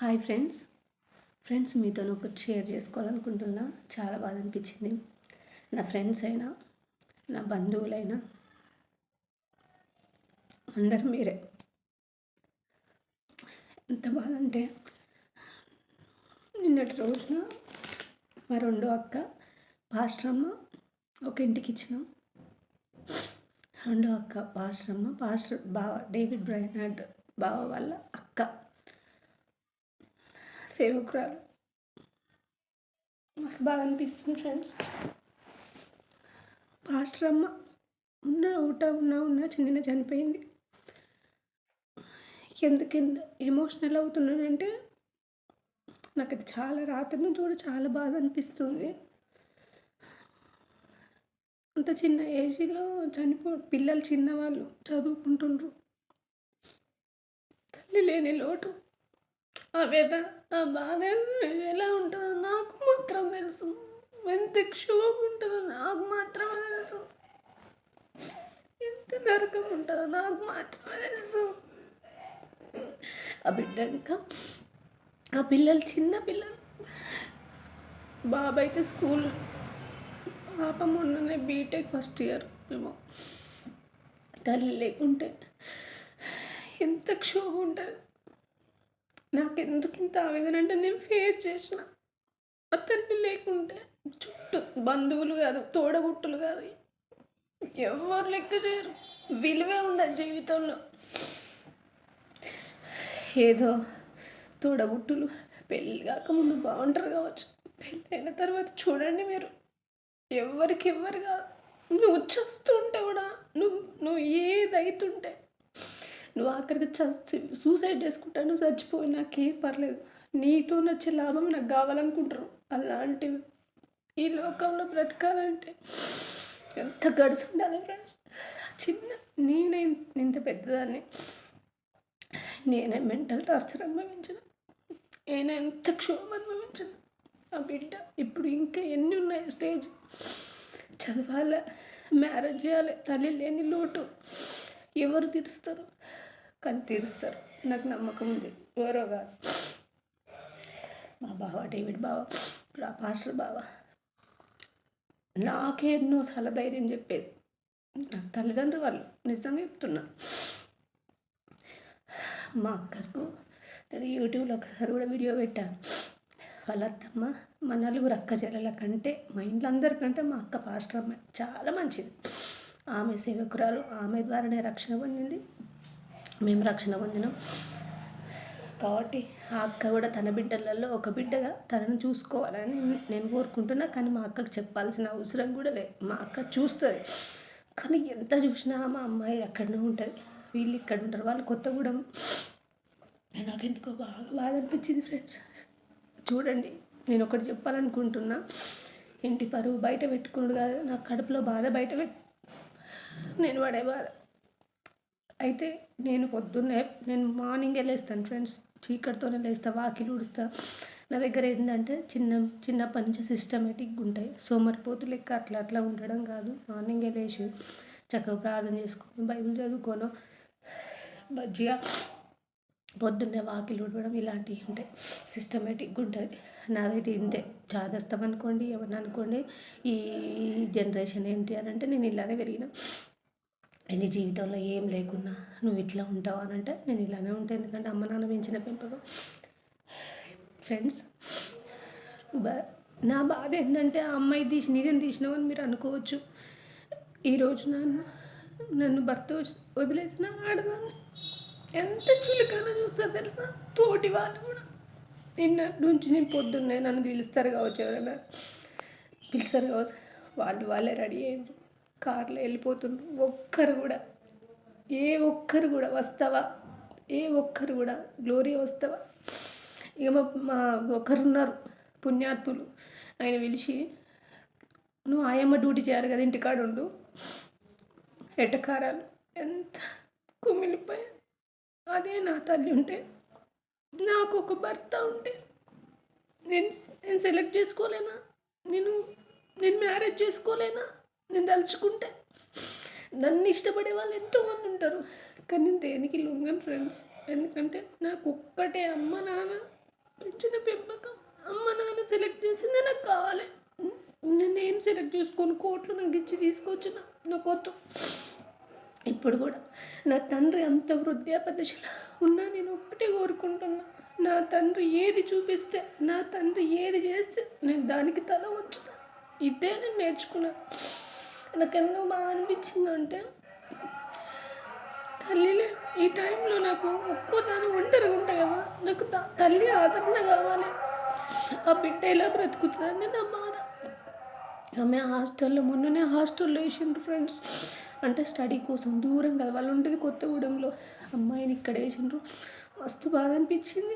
Hi friends. Friends మీతో ఒకటి share చేసుకోవాలనుకుంటున్నా. చాలా బాధ అనిపించింది నా ఫ్రెండ్స్ అయినా నా బంధువులైనా అందరు మీరే. ఎంత బాధ అంటే నిన్నటి రోజున మా రెండో అక్క పాస్టరమ్మ ఒక ఇంటికి ఇచ్చినాం. రెండో అక్క పాస్టరమ్మ పాస్టర్ బావ డేవిడ్ బ్రైనాడ్ బావ వాళ్ళ అక్క. సేవకురాలు. మస్తు బాగా అనిపిస్తుంది ఫ్రెండ్స్. పాస్టర్ అమ్మ ఉన్న ఊట ఉన్న ఉన్న చిన్న చనిపోయింది. ఎందుకు ఎమోషనల్ అవుతున్నానంటే నాకు అది చాలా రాత్రి నుంచి కూడా చాలా బాధ అనిపిస్తుంది. అంత చిన్న ఏజ్లో చనిపో పిల్లలు చిన్నవాళ్ళు చదువుకుంటుండ్రు. తల్లి లేని లోటు. ఆ వేద ఆ బాధ ఎలా ఉంటుందో నాకు మాత్రం తెలుసు. ఎంత క్షోభ ఉంటుందో నాకు మాత్రమే తెలుసు. ఎంత నరకం ఉంటుందో నాకు మాత్రమే తెలుసు. ఆ బిడ్డ ఇంకా ఆ పిల్లలు చిన్న పిల్లలు బాబు అయితే స్కూల్ పాప మొన్ననే బీటెక్ ఫస్ట్ ఇయర్ ఏమో. తల్లి లేకుంటే ఎంత క్షోభ ఉంటుంది. నాకు ఎందుకు ఇంత ఆవేదన అంటే నేను ఫేస్ చేసిన. అతన్ని లేకుంటే చుట్టూ బంధువులు కాదు తోడబుట్టులు కాదు ఎవరు లెక్క చేయరు. విలువే ఉండదు జీవితంలో. ఏదో తోడబుట్టులు పెళ్ళి కాకముందు బాగుంటారు కావచ్చు. పెళ్ళి అయిన తర్వాత చూడండి మీరు. ఎవరికి ఎవరు కాదు. నువ్వు చేస్తుంటే కూడా నువ్వు నువ్వు ఏదైతుంటే నువ్వు ఆఖరికి చస్తే సూసైడ్ చేసుకుంటాను నువ్వు చచ్చిపోయి నాకేం పర్లేదు. నీతో నచ్చే లాభం నాకు కావాలనుకుంటారు అలాంటివి ఈ లోకంలో బ్రతకాలంటే ఎంత గడిచి ఉండాలి ఫ్రెండ్స్ చిన్న నేనే ఇంత పెద్దదాన్ని. నేనే మెంటల్ టార్చర్ అనుభవించిన. నేనే ఎంత క్షోభ అనుభవించిన. ఆ బిడ్డ ఇప్పుడు ఇంకా ఎన్ని ఉన్నాయి స్టేజ్ చదవాలి? మ్యారేజ్ చేయాలి? తల్లి లేని లోటు ఎవరు తీరుస్తారు? కానీ తీరుస్తారు. నాకు నమ్మకం ఉంది. ఎవరో కాదు. మా బావ డేవిడ్ బావ పాస్టర్ బావ. నాకే ఎన్నోసార్లు ధైర్యం చెప్పేది. నా తల్లిదండ్రులు వాళ్ళు. నిజంగా చెప్తున్నా. మా అక్కకు నేను యూట్యూబ్లో ఒకసారి కూడా వీడియో పెట్టాను. వాళ్ళ అత్తమ్మ మా నలుగురు అక్క చెల్లెల కంటే మా ఇంట్లో అందరికంటే మా అక్క పాస్టర్ అమ్మాయి చాలా మంచిది. ఆమె సేవకురాలు ఆమె ద్వారానే రక్షణ పొందింది. మేము రక్షణ పొందినాం. కాబట్టి ఆ అక్క కూడా తన బిడ్డలలో ఒక బిడ్డగా తనను చూసుకోవాలని నేను కోరుకుంటున్నా. కానీ మా అక్కకు చెప్పాల్సిన అవసరం కూడా లేదు. మా అక్క చూస్తుంది. కానీ ఎంత చూసినా మా అమ్మాయి అక్కడనే ఉంటుంది. వీళ్ళు ఇక్కడ ఉంటారు. వాళ్ళు కొత్తగూడెం. నాకు ఎందుకో బాగా బాధ అనిపించింది ఫ్రెండ్స్. చూడండి. నేను ఒకటి చెప్పాలనుకుంటున్నా. ఇంటి పరువు బయట పెట్టుకున్నాడు కాదు. నా కడుపులో బాధ బయట పెట్ నేను పడే బాధ. అయితే నేను పొద్దున్నే నేను మార్నింగే లేస్తాను ఫ్రెండ్స్. చీకటితోనే లేస్తా వాకిలు ఉడుస్తా నా దగ్గర ఏంటంటే చిన్న చిన్నప్పటి నుంచి సిస్టమేటిక్గా ఉంటాయి. సోమరిపోతు లెక్క అట్లా అట్లా ఉండడం కాదు. మార్నింగే లేచి చక్కగా ప్రార్థన చేసుకొని బైబిల్ చదువుకోను. మంచిగా పొద్దున్నే వాకిలు ఉడవడం ఇలాంటివి ఉంటాయి. సిస్టమేటిక్గా ఉంటుంది నాదైతే ఇంతే. చాదస్తాం అనుకోండి ఏమన్నా అనుకోండి ఈ జనరేషన్ ఏంటి అని అంటే నేను ఇలానే పెరిగిన. నీ జీవితంలో ఏం లేకున్నా నువ్వు ఇట్లా ఉంటావు అని అంటే నేను ఇలానే ఉంటాను ఎందుకంటే అమ్మ నాన్న పెంచిన పెంపకం. ఫ్రెండ్స్ నా బాధ ఏంటంటే ఆ అమ్మాయి తీసి నీదేం తీసినావు అని మీరు అనుకోవచ్చు. ఈరోజు నన్ను నన్ను భర్త వదిలేసిన ఆడదాన్ని ఎంత చులకన చూస్తారు తెలుసా? తోటి వాళ్ళు కూడా. నిన్న నుంచి నేను పొద్దున్నే నన్ను పిలుస్తారు కావచ్చు ఎవరైనా. పిలుస్తారు కావచ్చు. వాళ్ళు వాళ్ళే రెడీ అయ్యారు కార్లో వెళ్ళిపోతుండ్రు. ఒక్కరు కూడా. ఏ ఒక్కరు కూడా వస్తావా? ఏ ఒక్కరు కూడా. గ్లోరీ వస్తావా? ఇక మా మా ఒకరున్నారు పుణ్యాత్ములు. ఆయన పిలిచి నువ్వు ఆయమ్మ డ్యూటీ చేయాలి కదా ఇంటికాడ ఉండు. ఎటకారాలు. ఎంత కుమిలిపోయా. అదే నా తల్లి ఉంటే నాకు ఒక భర్త ఉంటే నేను నేను సెలెక్ట్ చేసుకోలేనా? నేను నేను మ్యారేజ్ చేసుకోలేనా? నేను తలుచుకుంటే. నన్ను ఇష్టపడే వాళ్ళు ఎంతోమంది ఉంటారు. కానీ నేను దేనికి లొంగను ఫ్రెండ్స్ ఎందుకంటే నాకు ఒక్కటే అమ్మ నాన్న పెంచిన పెంపకం. అమ్మ నాన్న సెలెక్ట్ చేసిందే నాకు కావాలి. నేను ఏం సెలెక్ట్ చేసుకొని కోట్లు నాకు ఇచ్చి తీసుకొచ్చిన? నాకు వద్దు ఇప్పుడు కూడా నా తండ్రి అంత వృద్ధాప్య దశలో ఉన్నా నేను ఒక్కటే కోరుకుంటున్నా. నా తండ్రి ఏది చూపిస్తే నా తండ్రి ఏది చేస్తే నేను దానికి తల ఉంచుతా ఇదే నేను నేర్చుకున్నాను నాకు ఎన్నో బాగా అనిపించిందంటే తల్లిలే ఈ టైంలో నాకు ఒక్కో దాని ఒంటరిగా ఉంటా కదా నాకు త- తల్లి ఆదరణ కావాలి. ఆ బిడ్డ ఎలా బ్రతుకుతుందని నా బాధ. ఆమె హాస్టల్లో మొన్ననే హాస్టల్లో వేసిండ్రు ఫ్రెండ్స్. అంటే స్టడీ కోసం దూరం కదా వాళ్ళు ఉండేది కొత్తగూడెంలో. అమ్మాయిని ఇక్కడ వేసిండ్రు. మస్తు బాధ అనిపించింది.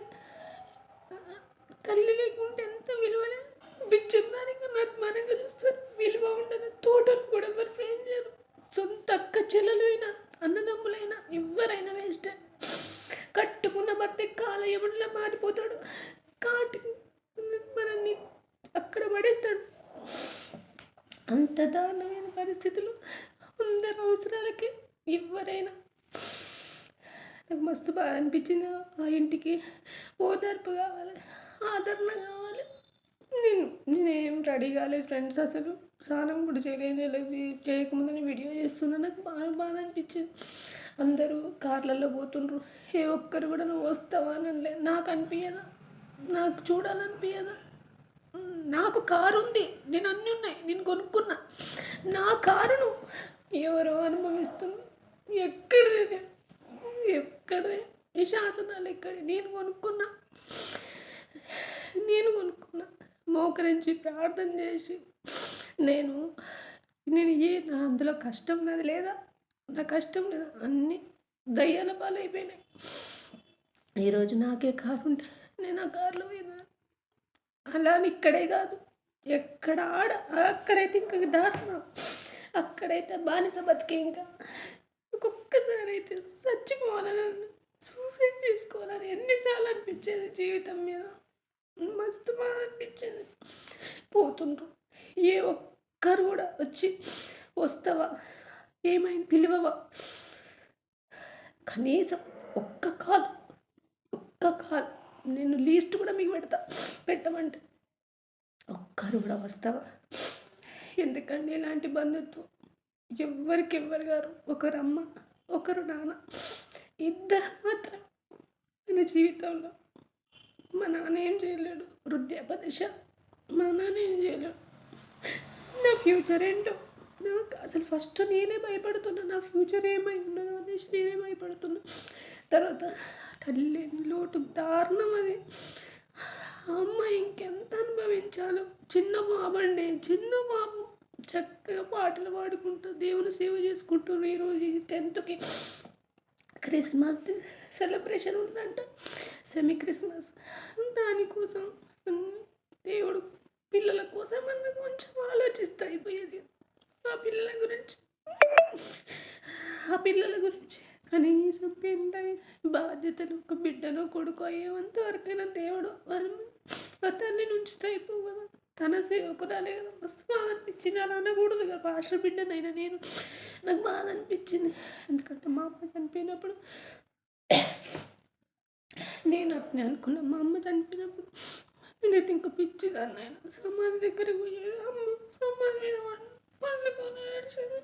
తల్లి లేకుంటే ఎంత విలువలేదు. లేదు బిచ్చం దానికి నత్మానంగా చూస్తారు. విలువ ఉండదు. తోటలు కూడా ఎవరు ప్రేమ చేయరు. సొంత అక్క చెల్లెలు అయినా అన్నదమ్ములైనా ఎవరైనా వేస్టే కట్టుకున్న భర్త కాల ఎవరిలో మారిపోతాడు? కాటి మనల్ని అక్కడ పడేస్తాడు. అంత దారుణమైన పరిస్థితులు అందరి అవసరాలకి ఎవరైనా. నాకు మస్తు బాధ అనిపించింది. ఆ ఇంటికి ఓదార్పు కావాలి. ఆదరణ కావాలి. నేను నేనేం రెడీ కాలేదు ఫ్రెండ్స్ అసలు. స్నానం కూడా చేయలేదు చేయకముందని వీడియో చేస్తున్నా. నాకు బాగా బాధ అనిపించింది. అందరూ కార్లలో పోతుండ్రు. ఏ ఒక్కరు కూడా నువ్వు వస్తావా అని అనలే నాకు అనిపించదా నాకు చూడాలనిపించదా నాకు కారు ఉంది. నేను అన్నీ ఉన్నాయి. నేను కొనుక్కున్నా. నా కారును ఎవరో అనుభవిస్తుంది ఎక్కడిది ఎక్కడిది? ఈ శాసనాలు ఎక్కడ నేను కొనుక్కున్నా. నేను కొనుక్కున్నా. మోకరించి ప్రార్థన చేసి నేను నేను ఏ నా అందులో కష్టం నాది లేదా? నా కష్టం లేదా? అన్నీ దయ్యాల పాలైపోయినాయి. ఈరోజు నాకే కారు ఉంటే నేను ఆ కారులో పోయినా. అలా అని ఇక్కడే కాదు. ఎక్కడ ఆడ అక్కడైతే ఇంకా దారుణం. అక్కడైతే బానిస బతికే ఇంకా ఒక్కొక్కసారి అయితే చచ్చిపోవాలని సూసైడ్ చేసుకోవాలని ఎన్నిసార్లు అనిపించేది జీవితం మీద. మస్తు బాగా పోతుండ్రు ఏ ఒక్కరు కూడా వచ్చి వస్తావా ఏమైంది పిలువవా కనీసం ఒక్క కాల్ ఒక్క కాల్ నేను లీస్ట్ కూడా మీకు పెడతా పెట్టమంటే ఒక్కరు కూడా వస్తావా ఎందుకండి ఇలాంటి బంధుత్వం ఎవ్వరికి ఎవ్వరు గారు ఒకరు అమ్మ ఒకరు నాన్న ఇద్దరు మాత్రం మన జీవితంలో మా నాన్న ఏం చేయలేడు. వృద్ధాప దశ. మా నాన్న ఏం చేయలేడు. నా ఫ్యూచర్ ఏంటో? నాకు అసలు ఫస్ట్ నేనే భయపడుతున్నా. నా ఫ్యూచర్ ఏమై ఉండదు అనేసి నేనే భయపడుతున్నా. తర్వాత తల్లి లోటు దారుణం అది. అమ్మ అమ్మాయి ఇంకెంత అనుభవించాలో? చిన్న బాబండి చిన్న బాబు చక్కగా పాటలు పాడుకుంటూ దేవుని సేవ చేసుకుంటూ ఈరోజు టెన్త్కి క్రిస్మస్ సెలబ్రేషన్ ఉందంట. Semi Christmas. దానికోసం దేవుడు పిల్లల కోసం అన్న కొంచెం ఆలోచిస్తే అయిపోయేది. ఆ పిల్లల గురించి. ఆ పిల్లల గురించి కనీసం పెళ్ళ బాధ్యతలు ఒక బిడ్డనో కొడుకో అయ్యేంత వరకైనా దేవుడు వాళ్ళు ఆ నుంచి కదా. తన సేవకురాలే కదా మస్తు బాధ అనిపించింది. అలా అనకూడదు కదా భాష బిడ్డనైనా నేను. నాకు బాధ అనిపించింది. ఎందుకంటే మా అమ్మ చనిపోయినప్పుడు నేను అట్నే అనుకున్నా. మా అమ్మ చనిపోయినప్పుడు నేనైతే ఇంకా పిచ్చిదాన్ని ఆయన సమాధి దగ్గరికి పోయేది. అమ్మ సమాధి మీద పండుకొని ఏడ్చేది.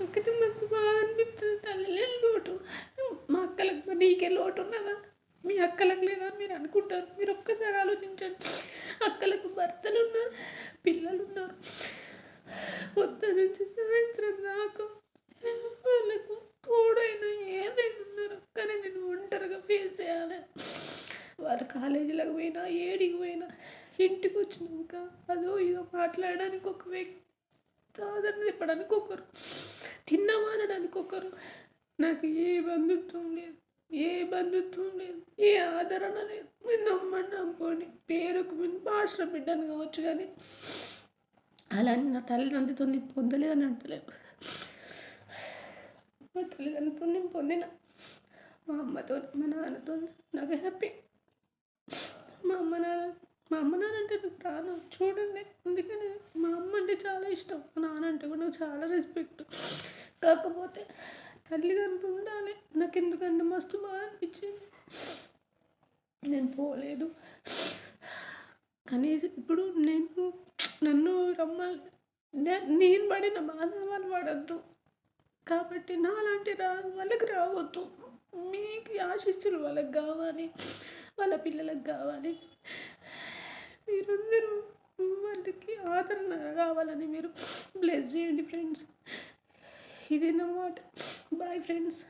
నాకైతే మస్తు బాగా అనిపిస్తుంది తల్లి. లోటు. మా అక్కలకు నీకే లోటు ఉన్నదా? మీ అక్కలకు లేదా అని మీరు అనుకుంటారు. మీరు ఒక్కసారి ఆలోచించండి. అక్కలకు భర్తలు ఉన్నారు పిల్లలు ఉన్నారు. పొద్దు నుంచి సాయంత్రం దాకా వాళ్ళకు తోడైనా ఏదైనా ఉన్నారు. కానీ నేను ఒంటరిగా ఫేస్ చేయాలి. వాళ్ళు కాలేజీలకు పోయినా ఏడికి పోయినా ఇంటికి వచ్చినాక అదో ఇదో మాట్లాడడానికి ఒక వ్యక్తి ఆదరణ తిప్పడానికి ఒకరు తిన్నామా అనడానికి ఒకరు. నాకు ఏ బంధుత్వం లేదు. ఏ బంధుత్వం లేదు ఏ ఆదరణ లేదు. నేను నమ్మని నమ్ముకోండి పేరుకు మీ భాషలో బిడ్డను కావచ్చు కానీ అలా నా తల్లిదండ్రులతో నేను పొందలేదని అంటలేదు. మా తల్లిదండ్రులతో నేను పొందిన మా అమ్మతో మా నాన్నతో నాకు హ్యాపీ మా అమ్మ నాన్న మా అమ్మ నాన్న అంటే నాకు ప్రాణం. చూడండి అందుకని మా అమ్మ అంటే చాలా ఇష్టం. మా నాన్న అంటే కూడా నాకు చాలా రెస్పెక్ట్ కాకపోతే తల్లిదండ్రులు ఉండాలి నాకు ఎందుకంటే మస్తు బాగా అనిపించింది నేను పోలేదు. కనీసం ఇప్పుడు నేను నన్ను రమ్మాలి నేను పడిన బాధ వాళ్ళు పడద్దు. కాబట్టి నాలాంటి రా వాళ్ళకి రావద్దు. మీకు ఆశిస్తులు వాళ్ళకి కావాలి. వాళ్ళ పిల్లలకు కావాలి. మీరందరూ వాళ్ళకి ఆదరణ కావాలని మీరు బ్లెస్ చేయండి friends He didn't know what? Bye friends.